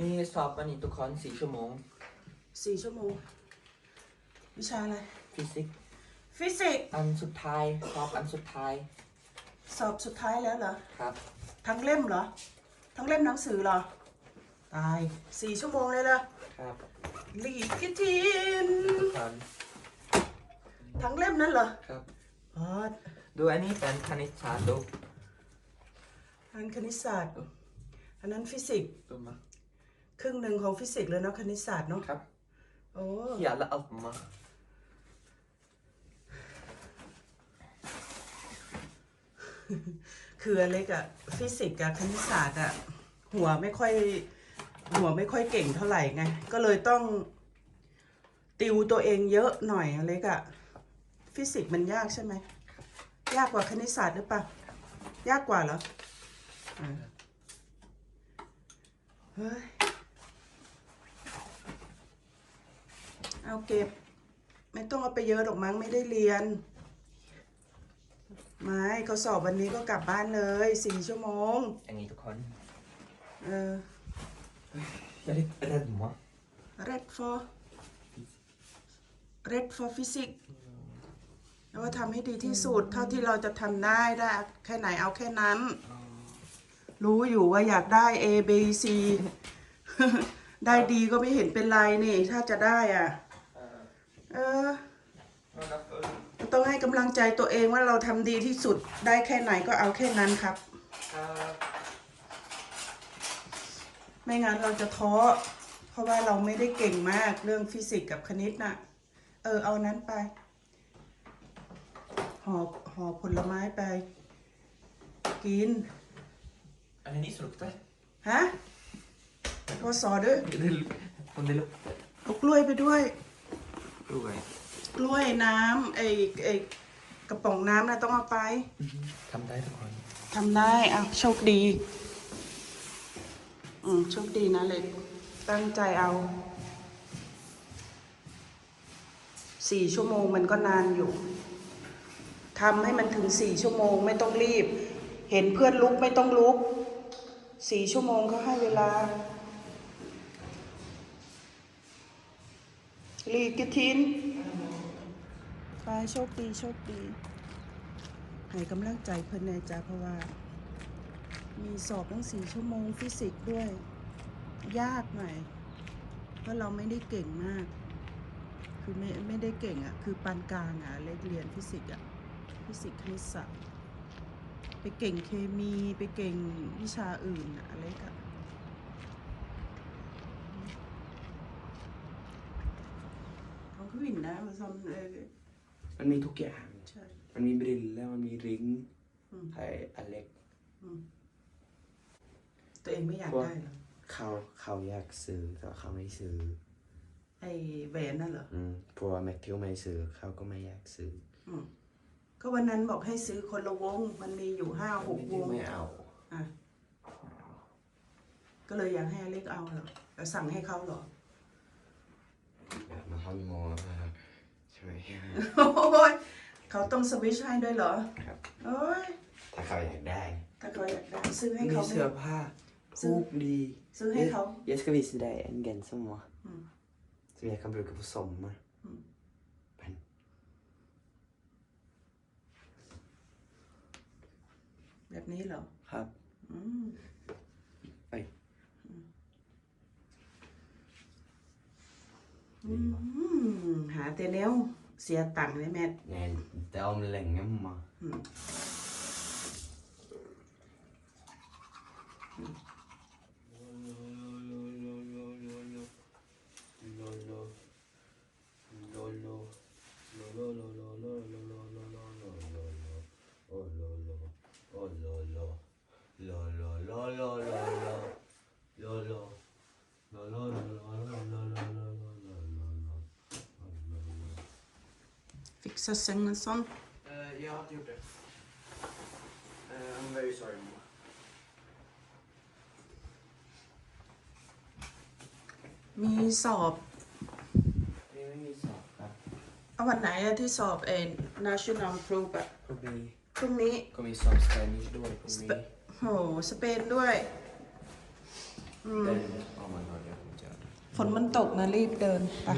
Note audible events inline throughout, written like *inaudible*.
นี่สอบวันนี้ทุกคนสี่ชั่วโมง สี่ชั่วโมง วิชาอะไร ฟิสิกส์ ฟิสิกส์ อันสุดท้าย สอบอันสุดท้าย สอบสุดท้ายแล้วเหรอ ครับ ทั้งเล่มเหรอ ทั้งเล่มหนังสือเหรอ ตายสี่ชั่วโมงเลยเหรอครับลีกิทิน ทุกคนทั้งเล่มนั้นเหรอครับ อ๋อดูอันนี้เป็นคณิตศาสตร์ดูอันคณิตศาสตร์ อันนั้นฟิสิกส์ดูมา ครึ่งหนึ่งของฟิสิกส์เลยเนาะคณิตศาสตร์เนาะครับโอ้อย่าละเอามาคืออเล็กอะฟิสิกส์กับคณิตศาสตร์อะหัวไม่ค่อย หัวไม่ค่อยเก่งเท่าไหร่ไง ก็เลยต้องติวตัวเองเยอะหน่อยอเล็กอะฟิสิกส์มันยากใช่ไหมยากกว่าคณิตศาสตร์หรือเปล่ายากกว่าเหรออ่าเฮ้ย เอาเก็บ ไม่ต้องเอาไปเยอะหรอกมั้งไม่ได้เรียน ไม่เขาสอบวันนี้ก็กลับบ้านเลยสี่ชั่วโมง อย่างนี้ทุกคนเอออย่าได้เร็ดมา red for red for physics แล้วว่าทำให้ดีที่สุดเท่าที่เราจะทำได้ได้ แค่ไหนเอาแค่นั้น รู้อยู่ว่าอยากได้ A B C ได้ดีก็ไม่เห็นเป็นไรนี่ ถ้าจะได้อะ เออ ต้องให้กำลังใจตัวเองว่าเราทำดีที่สุดได้แค่ไหนก็เอาแค่นั้นครับครับไม่งั้นเราจะท้อ เพราะว่าเราไม่ได้เก่งมากเรื่องฟิสิกส์กับคณิตน่ะ เออ เอานั้นไปห่อห่อผลไม้ไป กินอันนี้สนุกไหมฮะก็สอด้วยผมได้ลูกเอากล้วยไปด้วย ด้วยกล้วยน้ำไอ้ไอ้กระป๋องน้ำนะต้องเอาไปทำได้ทุกคนทำได้อะโชคดี อืมโชคดีนะเล็กตั้งใจเอาสี่ชั่วโมงมันก็นานอยู่ทำให้มันถึงสี่ชั่วโมงไม่ต้องรีบ เห็นเพื่อนลุกไม่ต้องลุกสี่ชั่วโมงเขาให้เวลา ลีกิทินไปโชคดีโชคดีให้กำลังใจเพิ่อนแน่จ้าเพราะว่า มีสอบตั้งสี่ชั่วโมงฟิสิกส์ด้วย ยากหน่อยเพราะเราไม่ได้เก่งมาก คือไม่ไม่ได้เก่งอะ่ะ คือปานกลางอะ่ะเล็กเรียนฟิสิกส์อะ่ะฟิสิกส์คณิตศาสตร์ไปเก่งเคมีไปเก่งวิชาอื่นอะอะไรกะเขาขึ้ นนะมาซ้ำเลยมันมีทุกอย่าง ใช่ มันมีบริลแล้วมันมีริงอืมไออเล็กตัวเองไม่อยากได้เหรอเขาเขาอยากซื้อแต่เขาไม่ซื้อไอ้แหวนนั่นเหรอ อืมเพราะว่าแมทธิวไม่ซื้อเขาก็ไม่อยากซื้ออืมก็วันนั้นบอกให้ซื้อคนละวง มันมีอยู่ห้าหกวง ไม่เอา อะ ก็เลยอยากให้อเล็กเอาเหรอแล้วสั่งให้เขาเหรอ แบบมาเขามีโมมา ช่วยโอ้ยเขาต้องสวิชให้ด้วยเหรอครับโอ้ยถ้าเขาอยากได้ถ้าเขาอยากได้ซื้อให้มีเขาไหม เสื้อผ้าซื้อฮูกดีซื้อให้เขา Jag ska visa dig en gensommar Mm. som jag kan bruka på sommar. Mm. Men แบบนี้เหรอ ครับ อืม เอ้ย อืมหาแต่แนวเสียตังค์เลยแม่ Nej, det är om länge mamma. อืม Fixa sängen sån. Uh, jag har inte gjort det. Uh, I'm very sorry mamma. มีสอบ Det är min sak. เอาวันไหนอะที่สอบเอ็น national group อะพรุ่งนี้พรุ่งนี้ ก็มีสอบสเปนิชด้วยพรุ่งนี้โห สเปนด้วย Den om man har det. Ja. ฝนมันตกนะรีบเดินไป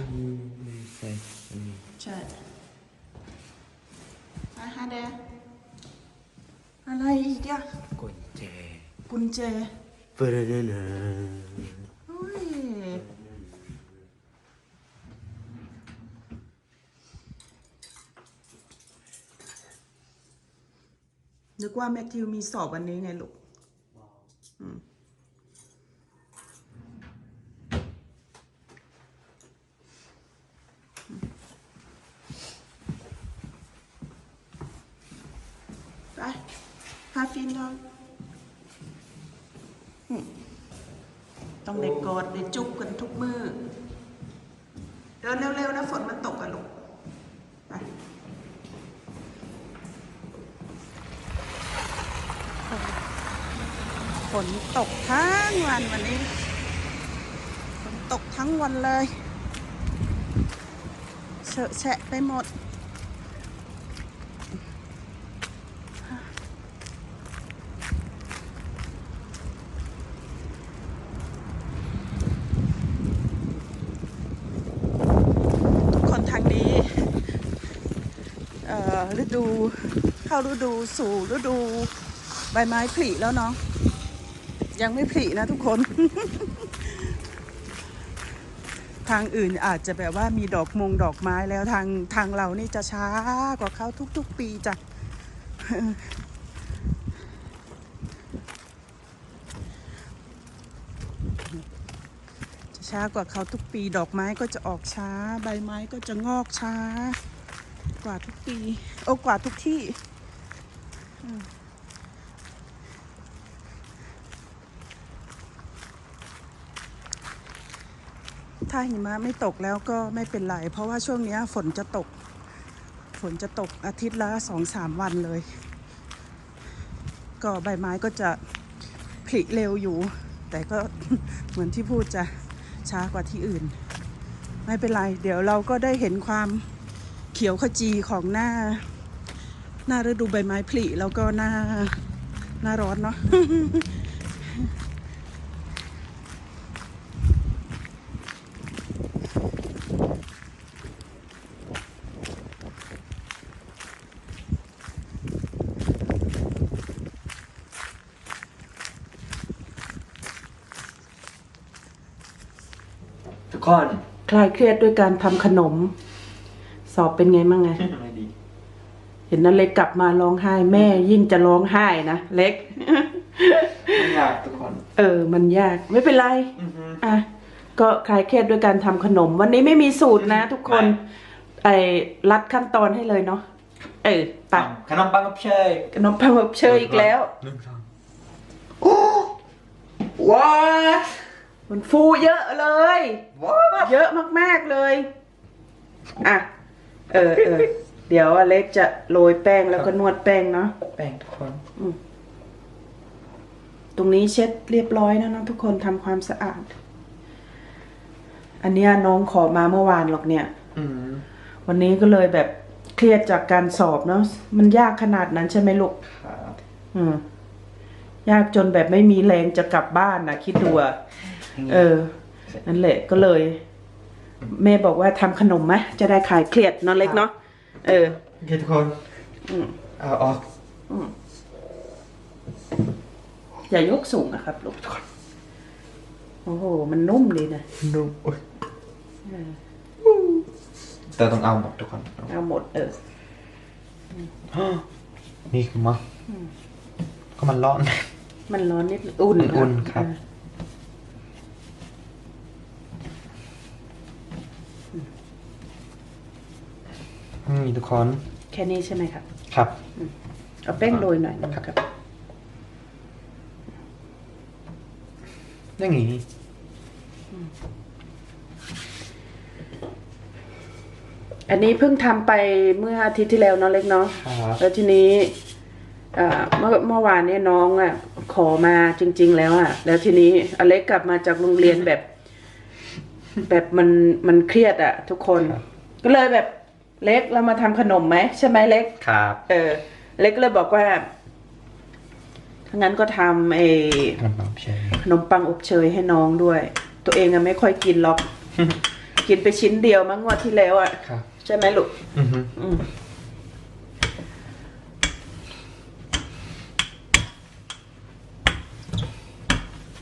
Nej, mm. ใช่อาฮะเด อะไรอีกอะ Konte. กุญแจ Ba-da-da-da. เฮ้ยนึกว่าแมทธิวมีสอบวันนี้ไงลูกอืมไปพาฟินเราอืมต้องเด็กกอดเด็กจุ๊บกันทุกมือ เดินเร็วๆนะฝนมันตกอะลูก ไป ฝน ตกทั้งวันวันนี้ฝนตกทั้งวันเลยเฉอะแฉะไปหมด ทุกคนทางนี้ฤดูเข้าฤดูสู่ฤดูใบไม้ผลิแล้วเนาะ ยังไม่ผลินะทุกคน ทางอื่นอาจจะแบบว่ามีดอกมงดอกไม้แล้วทางทางเรานี่จะช้ากว่าเขาทุก ๆ ปีจ้ะจะช้ากว่าเขาทุกปีดอกไม้ก็จะออกช้า ใบไม้ก็จะงอกช้า กว่าทุกปี โอ้กว่าทุกที่ ถ้าหิมะไม่ตกแล้วก็ไม่เป็นไร เพราะว่าช่วงนี้ฝนจะตก ฝนจะตกอาทิตย์ละสองสามวันเลย ก็ใบไม้ก็จะผลิเร็วอยู่ แต่ก็เหมือนที่พูดจะช้ากว่าที่อื่น ไม่เป็นไร เดี๋ยวเราก็ได้เห็นความเขียวขจีของหน้า หน้าฤดูใบไม้ผลิแล้วก็หน้าหน้าร้อนเนาะ ทุกคน คลาย เครียดด้วยการทำขนม สอบเป็นไงบ้างไง ไม่ดี เห็นนั่นเล็กกลับมาร้องไห้ แม่ยิ่งจะร้องไห้นะ เล็กไม่อยากทุกคนเออ มันยากไม่เป็นไรอะ ก็คลายเครียดด้วยการทำขนม วันนี้ไม่มีสูตรนะทุกคน ไอ้รัดขั้นตอนให้เลยเนาะเออไปขนมปังกับเชยขนมปังแบบเชยอีกแล้ว หนึ่งสองโอ้ว้า มันฟูเยอะเลยว้าวเยอะมากๆเลย อะ เออเออ เดี๋ยวอเล็กจะโรยแป้งแล้วก็นวดแป้งเนาะ แป้งทุกคนตรงนี้เช็ดเรียบร้อยแล้วนะทุกคนทำความสะอาด อันเนี้ยน้องขอมาเมื่อวานหรอกเนี่ย อืมวันนี้ก็เลยแบบเครียดจากการสอบเนาะ มันยากขนาดนั้นใช่ไหมลูก ครับอืม ยากจนแบบไม่มีแรงจะกลับบ้านนะคิดดูอะ เออ นั่นแหละก็เลย แม่บอกว่าทำขนมไหมจะได้ขายเครียดเนาะเล็กเนาะเออโอเคทุกคนอืมเอาออกอย่ายกสูงนะครับลูกโอ้โห มันนุ่มดีนะนุ่มโอ้ยแต่ต้องเอาหมดทุกคนเอาเอาหมดเออนี่คือมั้งก็มันร้อน มันร้อนนิดอุ่นอุ่นครับ ออนี่ทุกคนแค่นี้ใช่ไหมครับครับ เอาแป้งโรยหน่อยนึงครับ อย่างนี้อันนี้เพิ่งทำไปเมื่ออาทิตย์ที่แล้วเนาะเล็กเนาะครับแล้วทีนี้เอ่อเมื่อเมื่อวานเนี่ยน้องอะ ขอมาจริง ๆ แล้วอะ แล้วทีนี้อเล็กกลับมาจากโรงเรียนแบบ แบบมันมันเครียดอะ ทุกคน ก็เลยแบบ เล็กเรามาทำขนมไหมใช่ไหมเล็กครับ เออ เล็กก็เลยบอกว่าทงั้นก็ทำเอขนมปังอบเชยขนมปังอบเชยให้น้องด้วย ตัวเองอะไม่ค่อยกินหรอก กินไปชิ้นเดียวมั้งงวดที่แล้วอะครับใช่ไหมลูกอือฮึอืม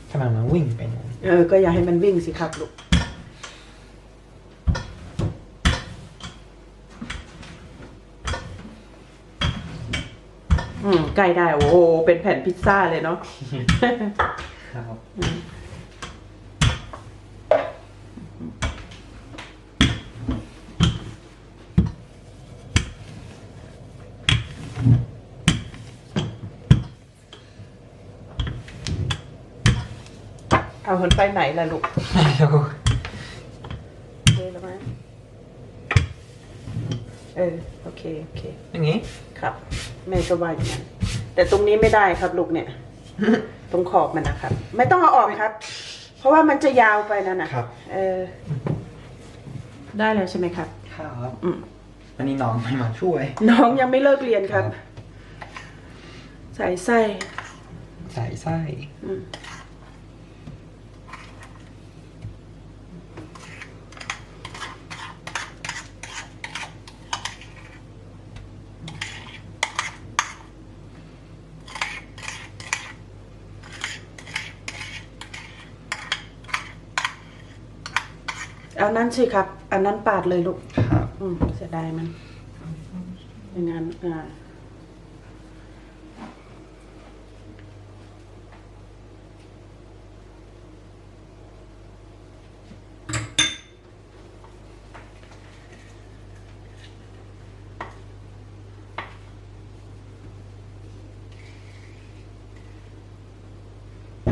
ทำไมมันวิ่งไปนู่นเออ ก็อย่าให้มันวิ่งสิครับลูก อืมใกล้ได้ โอ้โหเป็นแผ่นพิซซ่าเลยเนาะครับเอาคนไปไหนล่ะลูกไม่รู้เออแล้วมั้ยเออ โอเค โอเค อย่างงี้ ครับ แม่ก็ว่าอย่างนั้นแต่ตรงนี้ไม่ได้ครับลูกเนี่ย ตรงขอบมันนะครับ ไม่ต้องเอาออกครับ เพราะว่ามันจะยาวไปนั่นนะครับ เออ ได้แล้วใช่ไหมครับ ครับอืมวันนี้น้องไม่มาช่วย น้องยังไม่เลิกเรียนครับ ใส่ไส้ ใส่ไส้อืม เอานั้นสิครับ อันนั้นปาดเลยลูกครับ อืมเสียดายมันอย่างนั้นอ่า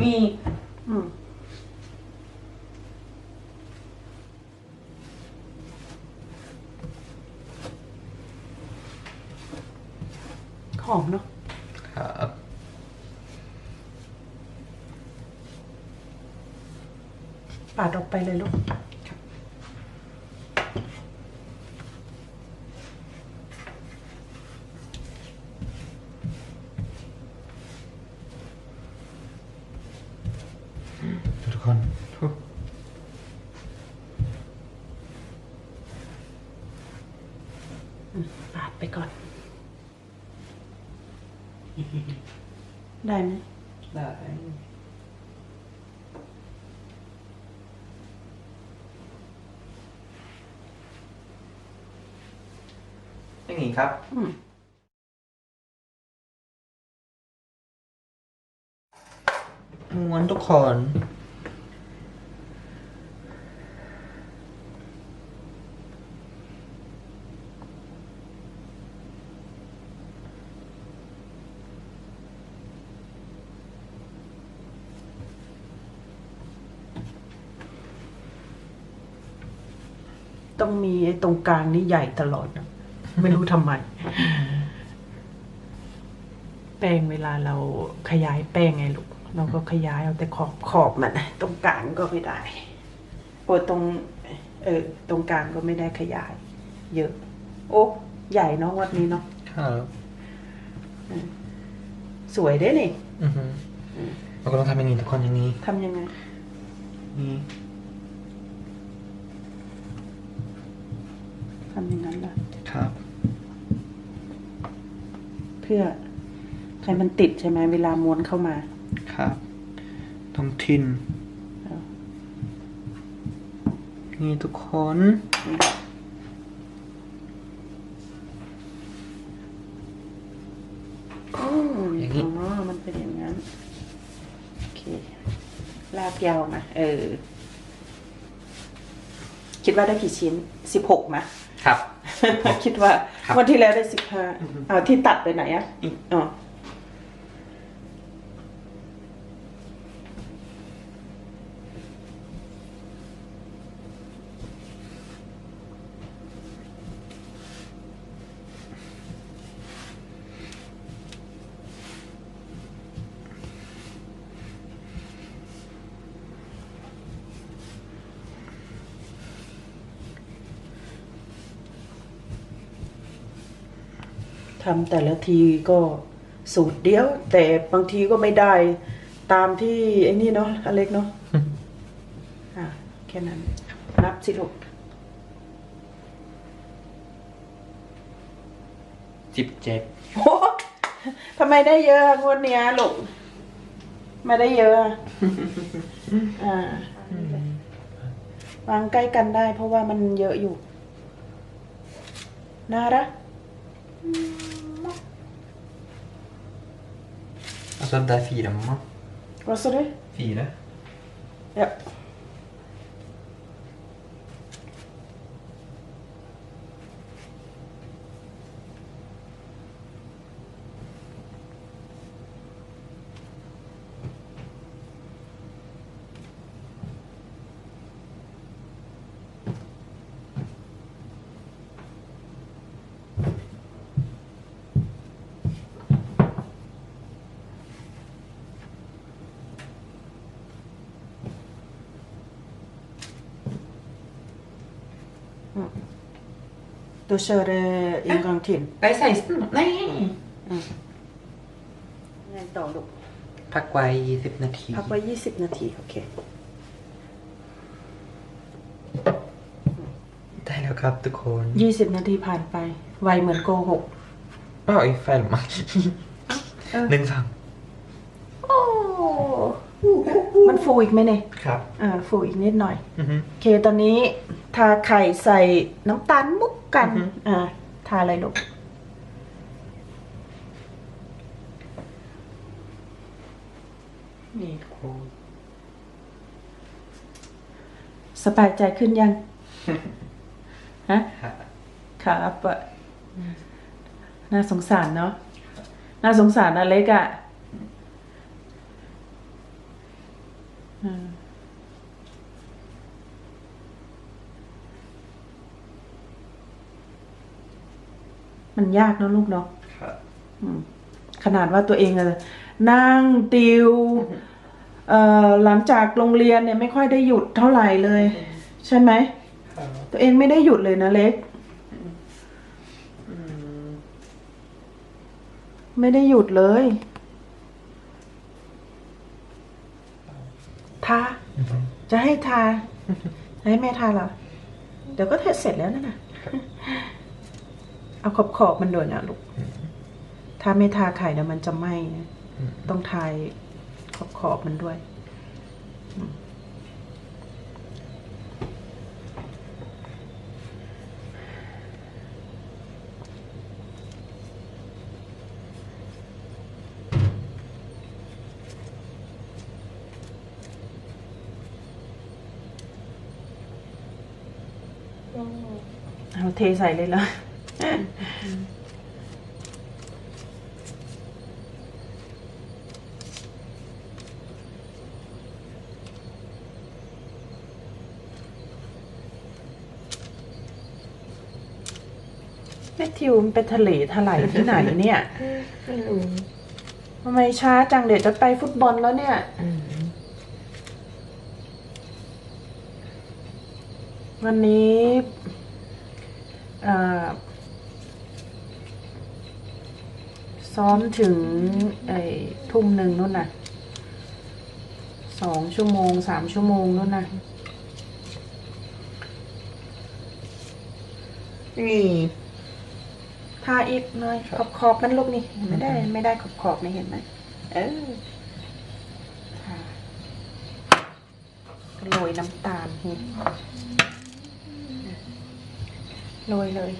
มี อืมห อมเนาะครับปาดออกไปเลยลูก ทุกคนทุก ปาดไปก่อน ได้ไหมได้อย่างนี้ครับม้วนทุกคน ต้องมีไอ้ตรงกลางนี่ใหญ่ตลอดนะไม่รู้ทำไม แป้งเวลาเราขยายแป้งไงลูก เราก็ขยายเอาแต่ขอบขอบมันตรงกลางก็ไม่ได้โอ้ตรง เออตรงกลางก็ไม่ได้ขยาย เยอะ โอ้ใหญ่เนาะวัดนี้เนาะครับสวยได้นี่อือฮึเราก็ต้องทำอย่างนี้ทุกคนอย่างนี้ทำยังไงนี่ำอย่างนั้นล่ะ ครับ เพื่อให้มันติดใช่ไหมเวลาม้วนเข้ามา ครับ ต้องทินเอานี่ทุกคนอย่างนี้อ๋อมันเป็นอย่างนั้น โอเค ลากยาวมา เออ คิดว่าได้กี่ชิ้นสิบหกมะครับ คิดว่าครับ วันที่แล้วได้สิบห้าเอาที่ตัดไปไหนอะอีกอ๋ ทำแต่ละทีก็สูตรเดียว แต่บางทีก็ไม่ได้ตามที่ไอ้นี่เนาะอเล็กเนาะอะแค่นั้น นับสิลูกสิบเจ็ดโอ้ทำไมได้เยอะงวดเนี้ยลูกไม่ได้เยอะอะอ่าวางใกล้กันได้เพราะว่ามันเยอะอยู่น่ารัก Alltså där fyra mamma. Vad sa du? Fyra? Ja. Du kör det en gång till. Nej, 16. Nej! ไงต่อลูกพักไว้สิบนาที พักไว้ยี่สิบนาที โอเค ได้แล้วครับทุกคนยี่สิบนาทีผ่านไป ไวเหมือนโกหกอ้าวอีกแฟนมาเออหนึ่งสองมันฟูอีกไหมเนี่ยครับ อ่า ฟูอีกนิดหน่อยอือฮึโอเค ตอนนี้ทาไข่ใส่น้ำตาลมุก กันอือฮึอ่าทาอะไรลูกนี่ทุกคนสบายใจขึ้นยัง ฮะฮะครับอะน่าสงสารเนาะ น่าสงสารอเล็กอะ มันยากเนอะลูกเนาะครับอืมขนาดว่าตัวเองอะนั่งติวเอ่อหลังจากโรงเรียนเนี่ยไม่ค่อยได้หยุดเท่าไหร่เลย ใช่ไหมครับตัวเองไม่ได้หยุดเลยนะเล็กอืมไม่ได้หยุดเลยทาอือฮึจะให้ทาให้แม่ทาเหรอเดี๋ยวก็เทเสร็จแล้วนั่นน่ะ เอาขอบขอบมันด้วยนะลูก ถ้าไม่ทาไข่เดี๋ยวมันจะไหม้นะต้องทายขอบขอบมันด้วย เอาเทใส่เลยเหรอ แม่ ทิวมันไปทะเลถลายที่ไหนเนี่ยไม่รู้ทำไมช้าจังเดี๋ยวจะไปฟุตบอลแล้วเนี่ยอืมวันนี้เอ่อซ้อมถึงไอ้ทุ่มหนึ่งนู่นน่ะสองชั่วโมงสามชั่วโมงนู่นน่ะนี่ทาอีกหน่อย ขอบขอบมันลูกนี่ ไม่ได้ ไม่ได้ขอบขอบๆนี่เห็นไหมเออทาโรยน้ำตาลเห็นโรยเลย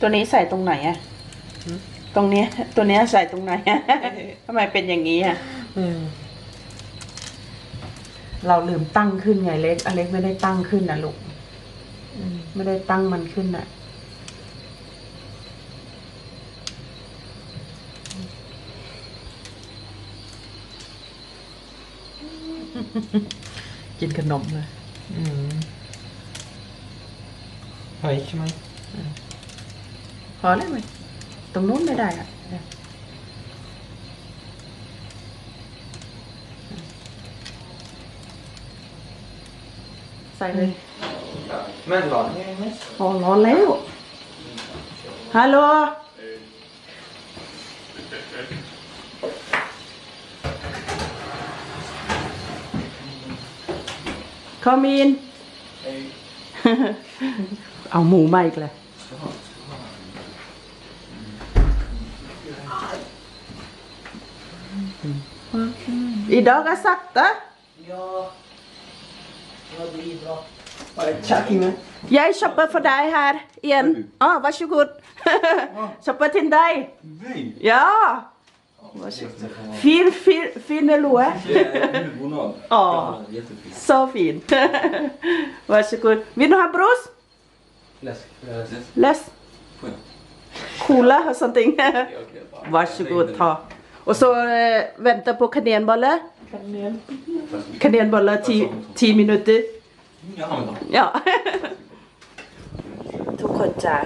ตัวนี้ใส่ตรงไหนอะ ตรงเนี้ย ตัวเนี้ยใส่ตรงไหนอะทำไมเป็นอย่างนี้อะอืมเราลืมตั้งขึ้นไงเล็กอเล็กไม่ได้ตั้งขึ้นนะลูกไม่ได้ตั้งมันขึ้นน่ะ กินขนมเลยอืมเฮ้ยใช่ไหมพอแล้วไหม ตรงนู้นไม่ได้อะใส่เลยแม่นหลอนโอ้ร้อนแล้ว ฮัลโหล คอมีนเอาหมูมาอีกเลย Idag är sakta. Ja. Det blir bra. Jag köper för dig här igen. Ja, varsågod. köper *laughs* till dig. Nej! Ja. Fin, fin, fin. Huvudbonad. Ja, så fin. *laughs* varsågod. Vill du ha brus? Läsk. Cola something? Okej, okej, bara- varsågod, ta. Och så eh, vänta på kanelbollar. Kanelbollar 10 10 minuter. Ja, men då. อย่าทุกคนจ้ะ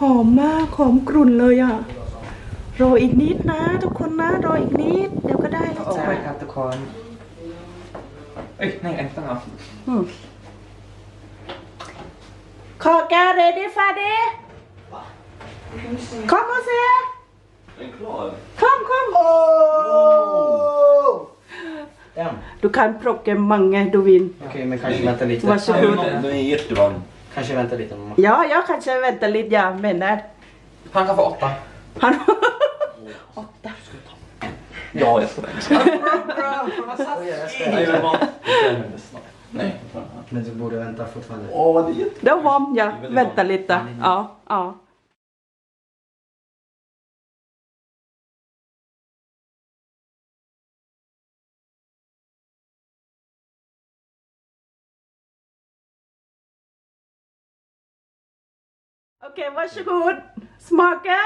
หอมมากหอมกรุ่นเลยอะ รออีกนิดนะ ทุกคนนะ รออีกนิด เดี๋ยวก็ได้แล้วโอ้จ้ะยครับทุกคน Ej, nej, vänta nu. อืมขอแก้ว ready for this Kom och se Är den klar? Kom, kom En. Du kan plocka många du vill Okej, men kanske vänta lite. Varsågod. Den är jättevarm. Kanske vänta lite mamma. Ja, jag kanske väntar lite, jag menar Han kan få åtta. Han *laughs* Åtta Ja, jag ska *laughs* den. Nej, men du borde vänta fortfarande. Åh, det är jätte... Det var varmt, ja. Vänta lite. Ja, ja. Okej, varsågod. Smaka.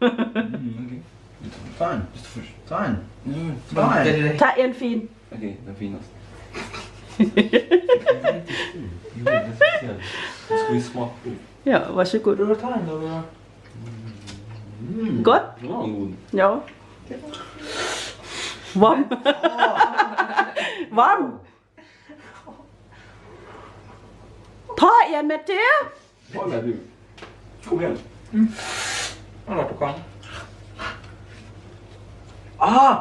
Mm, okej. Ta en. Just först. Ta en. Mm. Ta en. Ta en fin. Okej, den finaste. Jo, det är speciellt. Jag ska ju smaka. Ja, varsågod. Du ta en då. Mm. Gott? Den var god. Ja. Varm. Varm. Ta en med till. Vad är du? Kom igen. Han har på kan. Ah!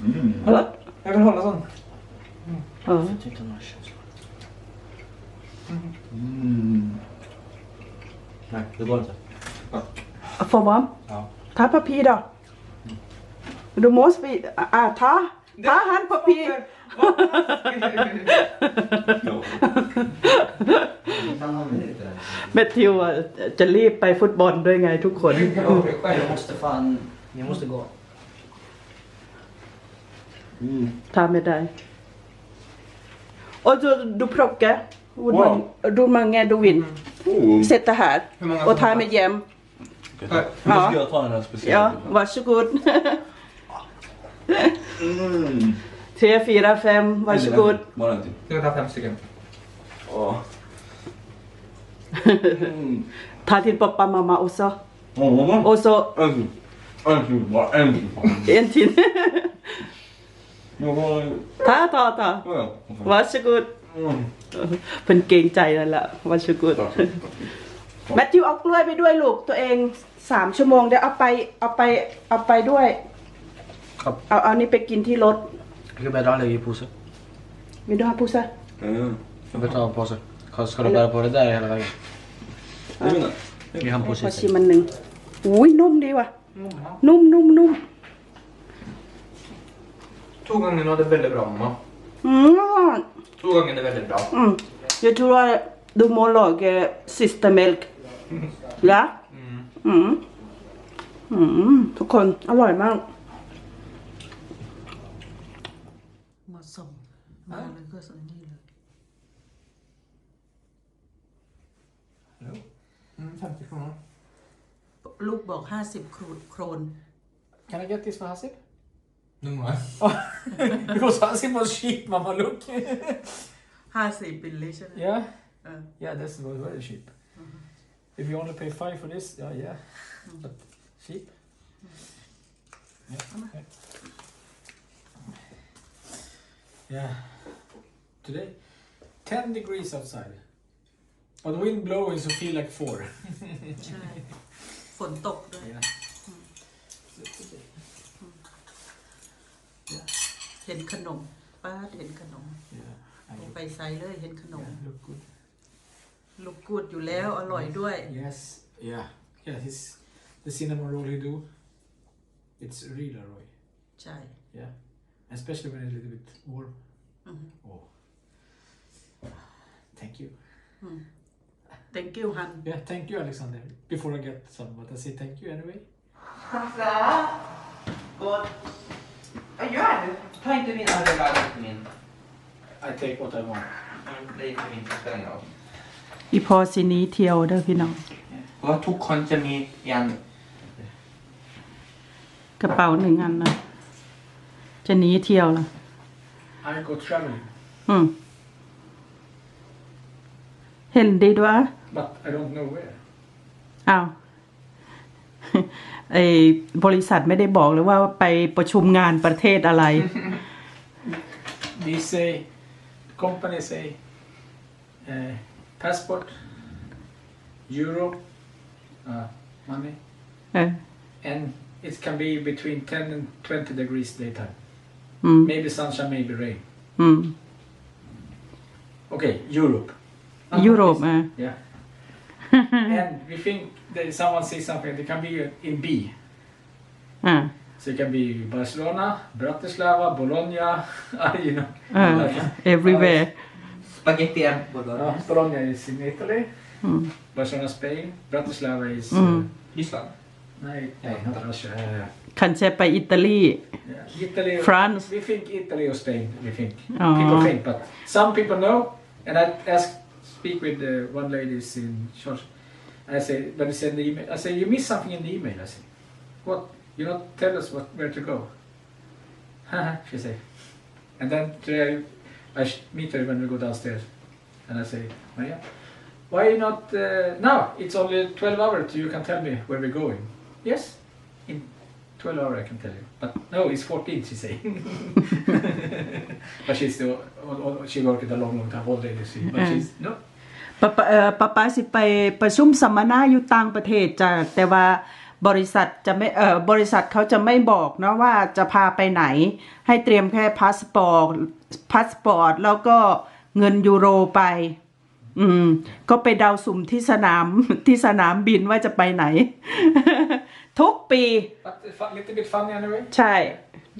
Mm. Hålla. Jag kan hålla sån. Ja. Jag tyckte den var känslig. Mm. Nej, det går inte. För varm? Ja. Ta papir då. Du måste vi... Ah, ta. Ta handpapir. Ja. Kan ha med lite. แมทธิวอะจะรีบไปฟุตบอลด้วยไงทุกคน Jag måste fan... Jag måste gå. Mm. ทำไม่ได้ Och du, du plockar. Hur Wow. många- Hur många du vill. Oh. Sätta här. Hur många Och som ta med jäm. Måste Ja. jag ta den här speciella? Ja, varsågod. Mm. Tre, fyra, fem, varsågod. Bara en till. Jag tar fem stycken. Åh. Mm. Ta till pappa, mamma också. Åh, mamma. Och så En till. En till. Bara en till. en till. Jag har... Ta, ta, ta. Ja, ja. Varsågod. Mm. เป็นเกรงใจแล้วล่ะวัชกุด Tack. แมทธิวเอากล้วยไปด้วยลูกตัวเองสามชั่วโมงเดี๋ยวเอาไปเอาไปเอาไปด้วย ครับเอาเอานี่ไปกินที่รถ Jag ska bära lägga i påse. มีด้วยพุซ่า Mm. Jag vill ta en påse. Ska du bära på det där hela vägen? Jag vet inte. Vi har en ขอ påse ชิมมันหนึ่งอุ้ยนุ่มดีว่ะ นุ่มนุ่มนุ่ม Två gånger var det väldigt bra mamma. อืม Två gånger är väldigt bra. อืม jag tror att du må laga sista mjölk ja อืม อืม ทุกคน อร่อยมาก มาเลยก็ส่งนี่เลย Mm, 50 kronor. ลูกบอกห้าสิบโครน Can I get this for Hasib? No more. *laughs* *laughs* because Hasib was cheap, mamma. Look. *laughs* ห้าสิบบิลเลยใช่ไหม yeah. Uh. Yeah, this was very cheap. If you only pay five for this, yeah, yeah. But cheap. Yeah. okay. Yeah. Today, 10 degrees outside. But wind blowing, so feel like 4. ใช่ ฝนตกด้วย Yeah. So today. เห็นขนม ป้าดเห็นขนม Yeah. I ลง look, ไปไซเลยเห็นขนม yeah, look good. ลูกกูดอยู่แล้วอร่อยด้วย Yes. Yeah. Yeah, his, the cinnamon roll he do, it's real Roy. ใช่ Yeah. Especially when it's a little bit warm. อือฮึ Oh. Thank you. thank you ฮัน Yeah, thank you, Alexander. Before I get some, but I say thank you anyway. Varför? Vad? Vad gör du? Ta inte min överlag inte min. I take what I want. Det är inte min, det spelar ingen roll. อีพอสิหนี้เที่ยวเด้อพี่น้อง เพราะว่าทุกคนจะมียันกระเป๋าหนึ่งอันนะจะหนีเที่ยวละ I go traveling, อืม เห็นดีด้วย but I don't know where. อ้าวไอบริษัทไม่ได้บอกเลยว่าไปประชุมงานประเทศอะไร They say, the company say, uh, passport, euro, uh, money, เออ and it can be between 10 and 20 degrees daytime. อืม Maybe sunshine, maybe rain. อืม Okay, Europe. ยุโรปอะ Yeah. and we think that someone says something, it can be in B. อ่า So it can be Barcelona, Bratislava, Bologna, you know. เออ like- everywhere สปาเกตตีแอมบด Uh, Bologna is in Italy, อืม Barcelona, Spain, Bratislava is. Mm. Uh, ดิสลอน no, no, not Russia. Uh, คันเชไปอิตาลี yeah, Italy. France. We think Italy or Spain. We think Oh. people think, but some people know. And I ask, speak with uh, one lady in church. I say, when they send the email, I say, you missed something in the email. I say, what? You not tell us what where to go? *laughs* she say. And then today I meet her when we go downstairs, and I say, Maria, why not uh, now? It's only twelve hours. You can tell me where we're going. Yes, in 12 hours I can tell you. But no, it's 14, she say. *laughs* but she's still, she worked a long, long time already, see. But she's, no. ปะปะเอ่อปะปาสิไปประชุมสัมมนาอยู่ต่างประเทศจ้ะแต่ว่าบริษัทจะไม่เอ่อบริษัทเขาจะไม่บอกนะว่าจะพาไปไหน ให้เตรียมแค่พาสปอร์ตพาสปอร์ตแล้วก็เงินยูโรไป อืม ก็ไปเดาสุ่มที่สนามที่สนามบินว่าจะไปไหน ทุกปี But a fu- little bit funny anyway. ใช่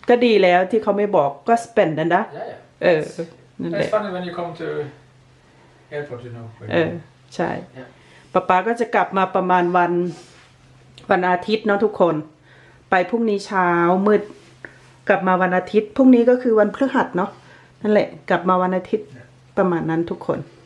ก็ดีแล้วที่เขาไม่บอกก็สเปนนะนะ Yeah, yeah. เออ นั่นแหละ It's funny when you come to airport, you know. where เอ you อ go. ใช่ Yeah. ป๊าป๊าก็จะกลับมาประมาณวันวันอาทิตย์เนาะทุกคน ไปพรุ่งนี้เช้ามืดกลับมาวันอาทิตย์พรุ่งนี้ก็คือวันพฤหัสเนาะนั่นแหละ กลับมาวันอาทิตย์ประมาณนั้นทุกคน Uh,